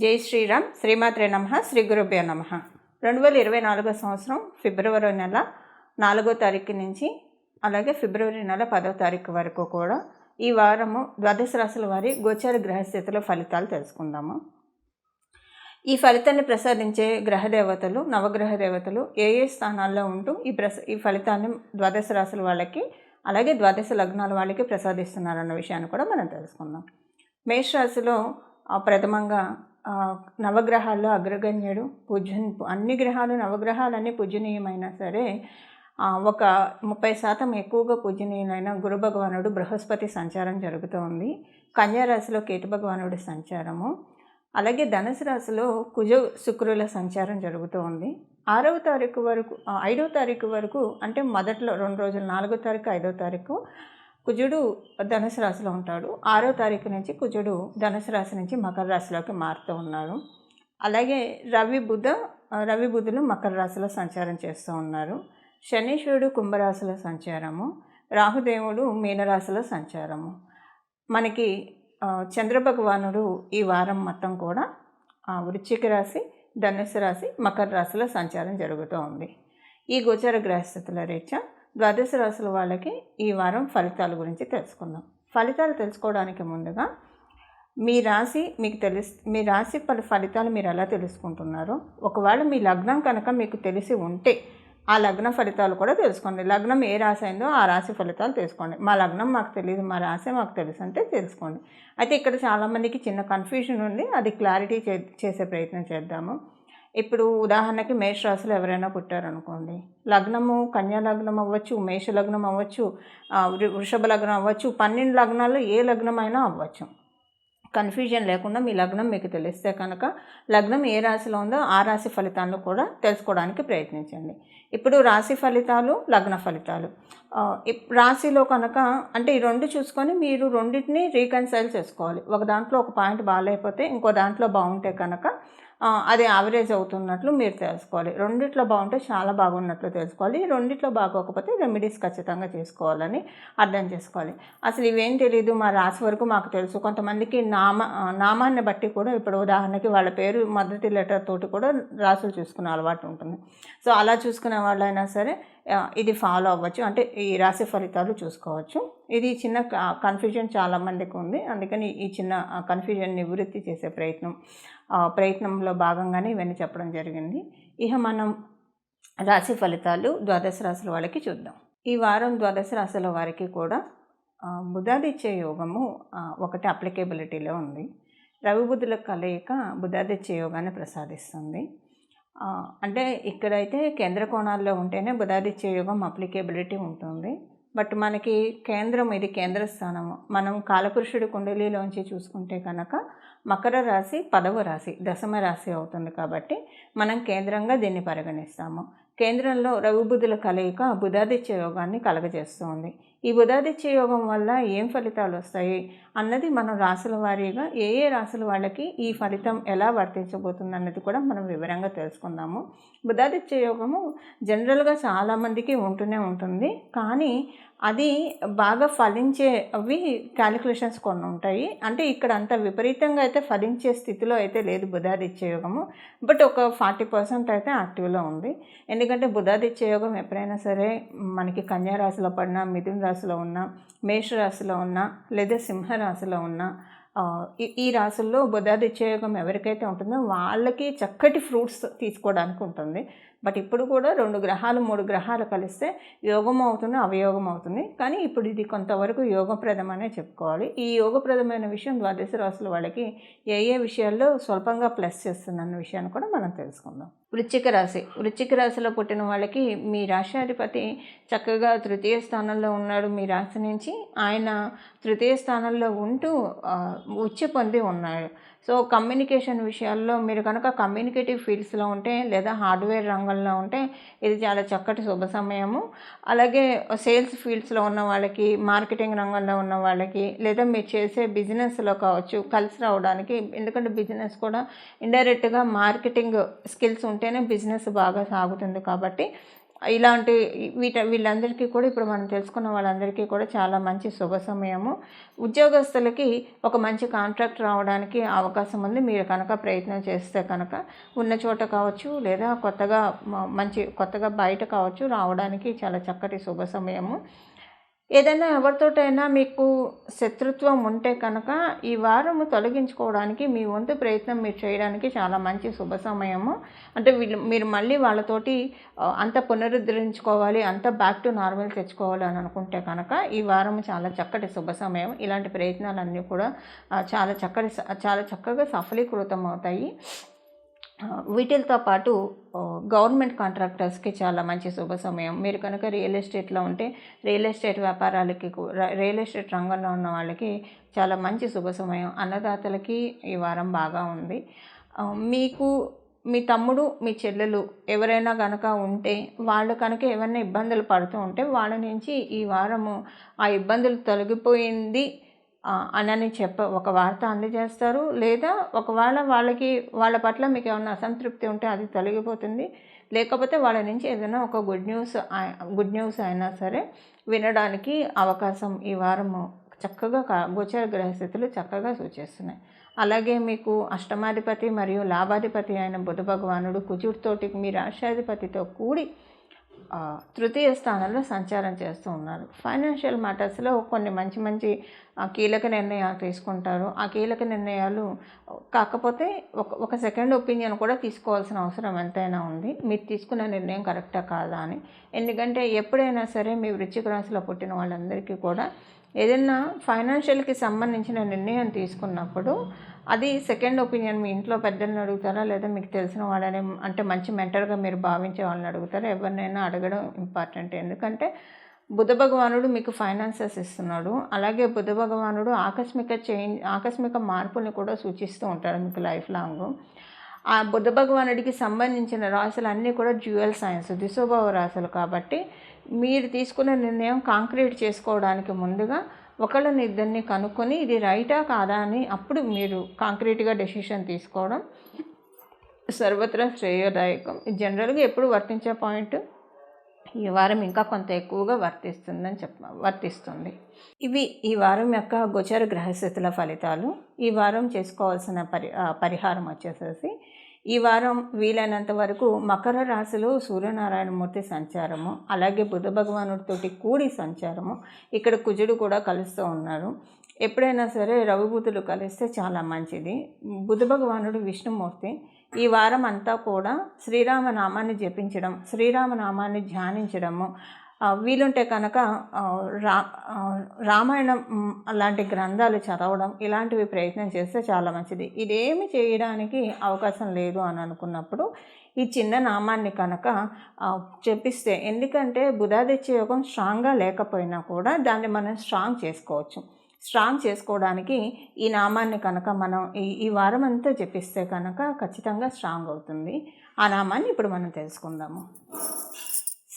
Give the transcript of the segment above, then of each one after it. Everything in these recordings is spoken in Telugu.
జై శ్రీరామ్ శ్రీమాత్రే నమ శ్రీ గురుభ్యో నమ. రెండు వేల ఇరవై నాలుగో సంవత్సరం ఫిబ్రవరి నెల నాలుగో తారీఖు నుంచి అలాగే ఫిబ్రవరి నెల పదో తారీఖు వరకు కూడా ఈ వారము ద్వాదశ రాశుల వారి గోచార గ్రహస్థితిలో ఫలితాలు తెలుసుకుందాము. ఈ ఫలితాన్ని ప్రసాదించే గ్రహ దేవతలు నవగ్రహ దేవతలు ఏ ఏ స్థానాల్లో ఉంటూ ఈ ప్రస ఈ ఫలితాన్ని ద్వాదశ రాశుల వాళ్ళకి అలాగే ద్వాదశ లగ్నాల వాళ్ళకి ప్రసాదిస్తున్నారన్న విషయాన్ని కూడా మనం తెలుసుకుందాం. మేషరాశిలో ఆ, ప్రథమంగా నవగ్రహాల్లో అగ్రగణ్యుడు పూజ్య అన్ని గ్రహాలు నవగ్రహాలన్నీ పూజనీయమైనా సరే ఒక ముప్పై శాతం ఎక్కువగా పూజనీయులైన గురు భగవానుడు బృహస్పతి సంచారం జరుగుతూ ఉంది కన్యారాశిలో కేతు భగవానుడి సంచారము. అలాగే ధనుసు రాశిలో కుజ శుక్రుల సంచారం జరుగుతూ ఉంది ఆరవ తారీఖు వరకు ఐదవ తారీఖు వరకు అంటే మొదట్లో రెండు రోజులు నాలుగో తారీఖు ఐదవ తారీఖు కుజుడు ధనుసు రాశిలో ఉంటాడు. ఆరో తారీఖు నుంచి కుజుడు ధనుసు రాశి నుంచి మకర రాశిలోకి మారుతూ ఉన్నారు. అలాగే రవి బుధ రవి బుధులు మకర రాశిలో సంచారం చేస్తూ ఉన్నారు. శనీశ్వరుడు కుంభరాశిలో సంచారము. రాహుదేవుడు మీనరాశిలో సంచారము. మనకి చంద్రభగవానుడు ఈ వారం మొత్తం కూడా ఆ, వృశ్చిక రాశి ధనుసు రాశి మకర రాశిలో సంచారం జరుగుతూ ఉంది. ఈ గోచర గ్రహస్థితుల రీత్యా ద్వాదశ రాశుల వాళ్ళకి ఈ వారం ఫలితాల గురించి తెలుసుకుందాం. ఫలితాలు తెలుసుకోవడానికి ముందుగా మీ రాశి మీకు తెలిసి మీ రాశి పలు ఫలితాలు మీరు ఎలా తెలుసుకుంటున్నారో? ఒకవేళ మీ లగ్నం కనుక మీకు తెలిసి ఉంటే ఆ లగ్న ఫలితాలు కూడా తెలుసుకోండి. లగ్నం ఏ రాశి అయిందో ఆ రాశి ఫలితాలు తెలుసుకోండి. మా లగ్నం మాకు తెలియదు మా రాశి మాకు తెలుసు అంటే తెలుసుకోండి. అయితే ఇక్కడ చాలామందికి చిన్న కన్ఫ్యూజన్ ఉంది అది క్లారిటీ చే చేసే ప్రయత్నం చేద్దాము. ఇప్పుడు ఉదాహరణకి మేష రాశిలో ఎవరైనా పుట్టారనుకోండి. లగ్నము కన్యా లగ్నం అవ్వచ్చు మేష లగ్నం అవ్వచ్చు వృ- వృషభ లగ్నం అవ్వచ్చు పన్నెండు లగ్నాల్లో ఏ లగ్నం అయినా అవ్వచ్చు. కన్ఫ్యూజన్ లేకుండా మీ లగ్నం మీకు తెలిస్తే కనుక లగ్నం ఏ రాశిలో ఉందో ఆ రాశి ఫలితాలను కూడా తెలుసుకోవడానికి ప్రయత్నించండి. ఇప్పుడు రాశి ఫలితాలు లగ్న ఫలితాలు. ఇప్- రాశిలో కనుక అంటే ఈ రెండు చూసుకొని మీరు రెండింటిని రీకన్సైల్ చేసుకోవాలి. ఒక దాంట్లో ఒక పాయింట్ బాగాలేకపోతే ఇంకో దాంట్లో బాగుంటే కనుక అది యావరేజ్ అవుతున్నట్లు మీరు తెలుసుకోవాలి. రెండిట్లో బాగుంటే చాలా బాగున్నట్లు తెలుసుకోవాలి. రెండిట్లో బాగోకపోతే రెమెడీస్ ఖచ్చితంగా చేసుకోవాలని అర్థం చేసుకోవాలి. అసలు ఇవేం తెలియదు మా రాశి వరకు మాకు తెలుసు. కొంతమందికి నామ నామాన్ని బట్టి కూడా ఇప్పుడు ఉదాహరణకి వాళ్ళ పేరు మద్దతి లెటర్ తోటి కూడా రాసులు చూసుకునే అలవాటు ఉంటుంది. సో అలా చూసుకునే వాళ్ళైనా సరే ఇది ఫాలో అవ్వచ్చు. అంటే ఈ రాశి ఫలితాలు చూసుకోవచ్చు. ఇది చిన్న కన్ఫ్యూజన్ చాలామందికి ఉంది. అందుకని ఈ చిన్న కన్ఫ్యూజన్ నివృత్తి చేసే ప్రయత్నం ప్రయత్నంలో భాగంగానే ఇవన్నీ చెప్పడం జరిగింది. ఇక మనం రాశి ఫలితాలు ద్వాదశ రాశుల వాళ్ళకి చూద్దాం. ఈ వారం ద్వాదశ రాశుల వారికి కూడా బుధాదిత్య యోగము ఒకటి అప్లికేబిలిటీలో ఉంది. రవి బుధుల కలయిక బుధాదిత్య యోగాన్ని ప్రసాదిస్తుంది. అంటే ఇక్కడైతే కేంద్ర కోణాల్లో ఉంటేనే బుధాదిత్య యోగం అప్లికేబిలిటీ ఉంటుంది. బట్ మనకి కేంద్రం ఇది కేంద్ర స్థానము. మనం కాలపురుషుడి కుండలిలోంచి చూసుకుంటే కనుక మకర రాశి పదవ రాశి దశమ రాశి అవుతుంది కాబట్టి మనం కేంద్రంగా దీన్ని పరిగణిస్తాము. కేంద్రంలో రవి బుధుల కలయిక బుధాదిత్య యోగాన్ని కలగజేస్తుంది. ఈ బుధాదిత్య యోగం వల్ల ఏం ఫలితాలు వస్తాయి అన్నది మనం రాసుల వారీగా ఏ ఏ రాసుల వాళ్ళకి ఈ ఫలితం ఎలా వర్తించబోతుంది అన్నది కూడా మనం వివరంగా తెలుసుకుందాము. బుధాదిత్య యోగము జనరల్గా చాలామందికి ఉంటూనే ఉంటుంది. కానీ అది బాగా ఫలించే అవి క్యాలిక్యులేషన్స్ కొన్ని ఉంటాయి. అంటే ఇక్కడ అంత విపరీతంగా అయితే ఫలించే స్థితిలో అయితే లేదు బుధాదిత్య యోగము. బట్ ఒక ఫార్టీ పర్సెంట్ అయితే యాక్టివ్లో ఉంది. ఎందుకంటే బుధాదిత్య యోగం ఎప్పుడైనా సరే మనకి కన్యా రాశిలో పడినా మిథున కుంభరాశిలో ఉన్నా మేషరాశిలో ఉన్నా లేదా సింహరాశిలో ఉన్నా ఈ- ఈ రాశుల్లో బుధాదిత్య యోగం ఎవరికైతే ఉంటుందో వాళ్ళకి చక్కటి ఫ్రూట్స్ తీసుకోవడానికి ఉంటుంది. బట్ ఇప్పుడు కూడా రెండు గ్రహాలు మూడు గ్రహాలు కలిస్తే యోగం అవుతుంది అవయోగం అవుతుంది. కానీ ఇప్పుడు ఇది కొంతవరకు యోగప్రదమనే చెప్పుకోవాలి. ఈ యోగప్రదమైన విషయం ద్వాదశ రాశుల వాళ్ళకి ఏ ఏ విషయాల్లో స్వల్పంగా ప్లస్ చేస్తుందన్న విషయాన్ని కూడా మనం తెలుసుకుందాం. వృశ్చిక రాశి. వృశ్చిక రాశిలో పుట్టిన వాళ్ళకి మీ రాశాధిపతి చక్కగా తృతీయ స్థానంలో ఉన్నాడు మీ రాశి నుంచి. ఆయన తృతీయ స్థానంలో ఉంటూ ఉచ్చ పొంది ఉన్నాడు. సో కమ్యూనికేషన్ విషయాల్లో మీరు కనుక కమ్యూనికేటివ్ ఫీల్డ్స్లో ఉంటే లేదా హార్డ్వేర్ రంగంలో ఉంటే ఇది చాలా చక్కటి శుభ సమయము. అలాగే సేల్స్ ఫీల్డ్స్లో ఉన్న వాళ్ళకి మార్కెటింగ్ రంగంలో ఉన్న వాళ్ళకి లేదా మీరు చేసే బిజినెస్లో కావచ్చు కలిసి రావడానికి ఎందుకంటే బిజినెస్ కూడా ఇండైరెక్ట్గా మార్కెటింగ్ స్కిల్స్ ఉంటేనే బిజినెస్ బాగా సాగుతుంది కాబట్టి ఇలాంటి వీట వీళ్ళందరికీ కూడా ఇప్పుడు మనం తెలుసుకున్న వాళ్ళందరికీ కూడా చాలా మంచి శుభ సమయము. ఉద్యోగస్తులకి ఒక మంచి కాంట్రాక్ట్ రావడానికి అవకాశం ఉంది. మీరు కనుక ప్రయత్నం చేస్తే కనుక ఉన్న చోట కావచ్చు లేదా కొత్తగా మంచి కొత్తగా బయట కావచ్చు రావడానికి చాలా చక్కటి శుభ సమయము. ఏదైనా ఎవరితోటైనా మీకు శత్రుత్వం ఉంటే కనుక ఈ వారము తొలగించుకోవడానికి మీ వంతు ప్రయత్నం మీరు చేయడానికి చాలా మంచి శుభ సమయము. అంటే వీళ్ళు మీరు మళ్ళీ వాళ్ళతోటి అంత పునరుద్ధరించుకోవాలి అంత బ్యాక్ టు నార్మల్ తెచ్చుకోవాలి అని అనుకుంటే కనుక ఈ వారం చాలా చక్కటి శుభ సమయం. ఇలాంటి ప్రయత్నాలన్నీ కూడా చాలా చక్కటి చాలా చక్కగా సఫలీకృతం అవుతాయి వీటితో పాటు గవర్నమెంట్ కాంట్రాక్టర్స్కి చాలా మంచి శుభ సమయం. మీరు కనుక రియల్ ఎస్టేట్లో ఉంటే రియల్ ఎస్టేట్ వ్యాపారాలకి రియల్ ఎస్టేట్ రంగంలో ఉన్న వాళ్ళకి చాలా మంచి శుభ సమయం. అన్నదాతలకి ఈ వారం బాగా ఉంది. మీకు మీ తమ్ముడు మీ చెల్లెలు ఎవరైనా కనుక ఉంటే వాళ్ళు కనుక ఏమైనా ఇబ్బందులు పడుతూ ఉంటే వాళ్ళ నుంచి ఈ వారము ఆ ఇబ్బందులు తొలగిపోయింది అనని చెప్ప ఒక వార్త అందజేస్తారు. లేదా ఒకవేళ వాళ్ళకి వాళ్ళ పట్ల మీకు ఏమైనా అసంతృప్తి ఉంటే అది తొలగిపోతుంది. లేకపోతే వాళ్ళ నుంచి ఏదైనా ఒక గుడ్ న్యూస్ గుడ్ న్యూస్ అయినా సరే వినడానికి అవకాశం ఈ వారము చక్కగా కా- గోచర గ్రహస్థితులు చక్కగా సూచిస్తున్నాయి. అలాగే మీకు అష్టమాధిపతి మరియు లాభాధిపతి అయిన బుధ భగవానుడు కుజుడితోటి మీ రాష్ట్రాధిపతితో కూడి తృతీయ స్థానంలో సంచారం చేస్తూ ఉన్నారు. ఫైనాన్షియల్ మ్యాటర్స్లో కొన్ని మంచి మంచి కీలక నిర్ణయాలు తీసుకుంటారు. ఆ కీలక నిర్ణయాలు కాకపోతే ఒక ఒక సెకండ్ ఒపీనియన్ కూడా తీసుకోవాల్సిన అవసరం ఎంతైనా ఉంది. మీరు తీసుకున్న నిర్ణయం కరెక్టా కాదా అని. ఎందుకంటే ఎప్పుడైనా సరే మీ వృశ్చిక రాశిలో పుట్టిన వాళ్ళందరికీ కూడా ఏదైనా ఫైనాన్షియల్కి సంబంధించిన నిర్ణయం తీసుకున్నప్పుడు అది సెకండ్ ఒపీనియన్ మీ ఇంట్లో పెద్దల్ని అడుగుతారా? లేదా మీకు తెలిసిన వాళ్ళని అంటే మంచి మెంటర్గా మీరు భావించే వాళ్ళని అడుగుతారా? ఎవరినైనా అడగడం ఇంపార్టెంట్. ఎందుకంటే బుధ భగవానుడు మీకు ఫైనాన్సెస్ ఇస్తున్నాడు. అలాగే బుధ భగవానుడు ఆకస్మిక చేంజ్ ఆకస్మిక మార్పుల్ని కూడా సూచిస్తూ ఉంటాడు మీకు లైఫ్ లాంగ్. ఆ బుధ భగవానుడికి సంబంధించిన రాశులు అన్నీ కూడా డ్యూయల్ సైన్స్ దిశోభావ రాశులు కాబట్టి మీరు తీసుకున్న నిర్ణయం కాంక్రీట్ చేసుకోవడానికి ముందుగా ఒకళ్ళని ఇద్దరిని కనుక్కొని ఇది రైటా కాదా అని అప్పుడు మీరు కాంక్రీట్గా డెసిషన్ తీసుకోవడం సర్వత్రా శ్రేయోదాయకం. జనరల్గా ఎప్పుడు వర్తించే పాయింట్? ఈ వారం ఇంకా కొంత ఎక్కువగా వర్తిస్తుందని చెప్ప వర్తిస్తుంది. ఇవి ఈ వారం యొక్క గోచర గ్రహస్థితుల ఫలితాలు. ఈ వారం చేసుకోవాల్సిన పరి పరిహారం వచ్చేసేసి ఈ వారం వీలైనంత వరకు మకర రాశిలో సూర్యనారాయణమూర్తి సంచారము అలాగే బుధ భగవానుడితోటి కూడి సంచారము. ఇక్కడ కుజుడు కూడా కలుస్తూ ఉన్నారు ఎప్పుడైనా సరే రవిబుధులు కలిస్తే చాలా మంచిది. బుధ భగవానుడు విష్ణుమూర్తి. ఈ వారం అంతా కూడా శ్రీరామనామాన్ని జపించడం శ్రీరామనామాన్ని ధ్యానించడము వీలుంటే కనుక రా రామాయణం అలాంటి గ్రంథాలు చదవడం ఇలాంటివి ప్రయత్నం చేస్తే చాలా మంచిది. ఇదేమి చేయడానికి అవకాశం లేదు అని అనుకున్నప్పుడు ఈ చిన్న నామాన్ని కనుక చెప్పిస్తే ఎందుకంటే బుధాదిత్య యోగం స్ట్రాంగ్గా లేకపోయినా కూడా దాన్ని మనం స్ట్రాంగ్ చేసుకోవచ్చు. స్ట్రాంగ్ చేసుకోవడానికి ఈ నామాన్ని కనుక మనం ఈ ఈ వారం అంతా చెప్పిస్తే కనుక ఖచ్చితంగా స్ట్రాంగ్ అవుతుంది. ఆ నామాన్ని ఇప్పుడు మనం తెలుసుకుందాము.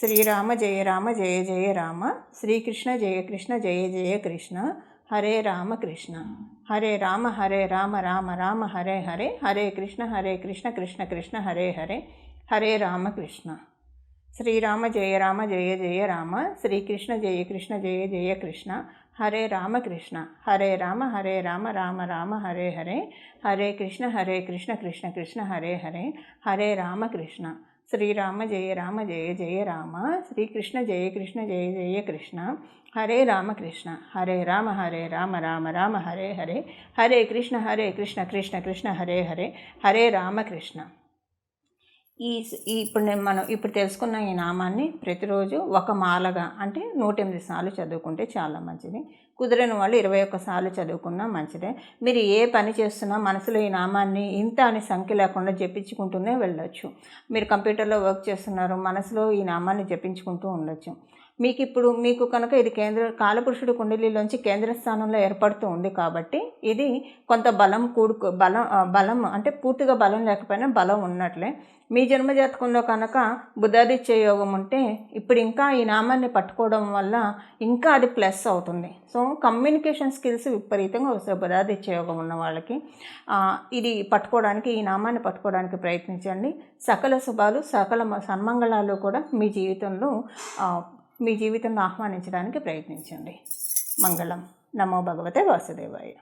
శ్రీరామ జయ రామ జయ జయ రామ శ్రీకృష్ణ జయ కృష్ణ జయ జయ కృష్ణ హరే రామ కృష్ణ హరే రామ హరే రామ రామ రామ హరే హరే హరే కృష్ణ హరే కృష్ణ కృష్ణ కృష్ణ హరే హరే హరే రామ కృష్ణ శ్రీరామ జయ రామ జయ జయ రామ శ్రీకృష్ణ జయ కృష్ణ జయ జయ కృష్ణ హరే రామ కృష్ణ హరే రామ హరే రామ రామ రామ హరే హరే హరే కృష్ణ హరే కృష్ణ కృష్ణ కృష్ణ హరే హరే హరే రామ కృష్ణ శ్రీరామ జయ రామ జయ జయ రామ శ్రీకృష్ణ జయ కృష్ణ జయ జయ కృష్ణ హరే రామకృష్ణ హరే రామ హరే రామ రామ రామ హరే హరే హరే కృష్ణ హరే కృష్ణ కృష్ణ కృష్ణ హరే హరే హరే రామకృష్ణ ఈ ఈ ఇప్పుడు నేను మనం ఇప్పుడు తెలుసుకున్న ఈ నామాన్ని ప్రతిరోజు ఒక మాలగా అంటే నూట ఎనిమిది సార్లు చదువుకుంటే చాలా మంచిది. కుదిరిన వాళ్ళు ఇరవై ఒక్క సార్లు చదువుకున్నా మంచిదే. మీరు ఏ పని చేస్తున్నా మనసులో ఈ నామాన్ని ఇంత అని సంఖ్య లేకుండా జపించుకుంటూనే వెళ్ళొచ్చు. మీరు కంప్యూటర్లో వర్క్ చేస్తున్నారు మనసులో ఈ నామాన్ని జపించుకుంటూ ఉండొచ్చు. మీకు ఇప్పుడు మీకు కనుక ఇది కేంద్ర కాలపురుషుడు కుండలిలోంచి కేంద్ర స్థానంలో ఏర్పడుతూ ఉంది కాబట్టి ఇది కొంత బలం కూడుకు బలం బలం అంటే పూర్తిగా బలం లేకపోయినా బలం ఉన్నట్లే. మీ జన్మజాతకంలో కనుక బుధాదిత్య యోగం ఉంటే ఇప్పుడు ఇంకా ఈ నామాన్ని పట్టుకోవడం వల్ల ఇంకా అది ప్లస్ అవుతుంది. సో కమ్యూనికేషన్ స్కిల్స్ విపరీతంగా వస్తాయి బుధాదిత్య యోగం ఉన్న వాళ్ళకి. ఇది పట్టుకోవడానికి ఈ నామాన్ని పట్టుకోవడానికి ప్రయత్నించండి. సకల శుభాలు సకల మ- సన్మంగళాలు కూడా మీ జీవితంలో మీ జీవితంలో ఆహ్వానించడానికి ప్రయత్నించండి. మంగళం. నమో భగవతే వాసుదేవాయ.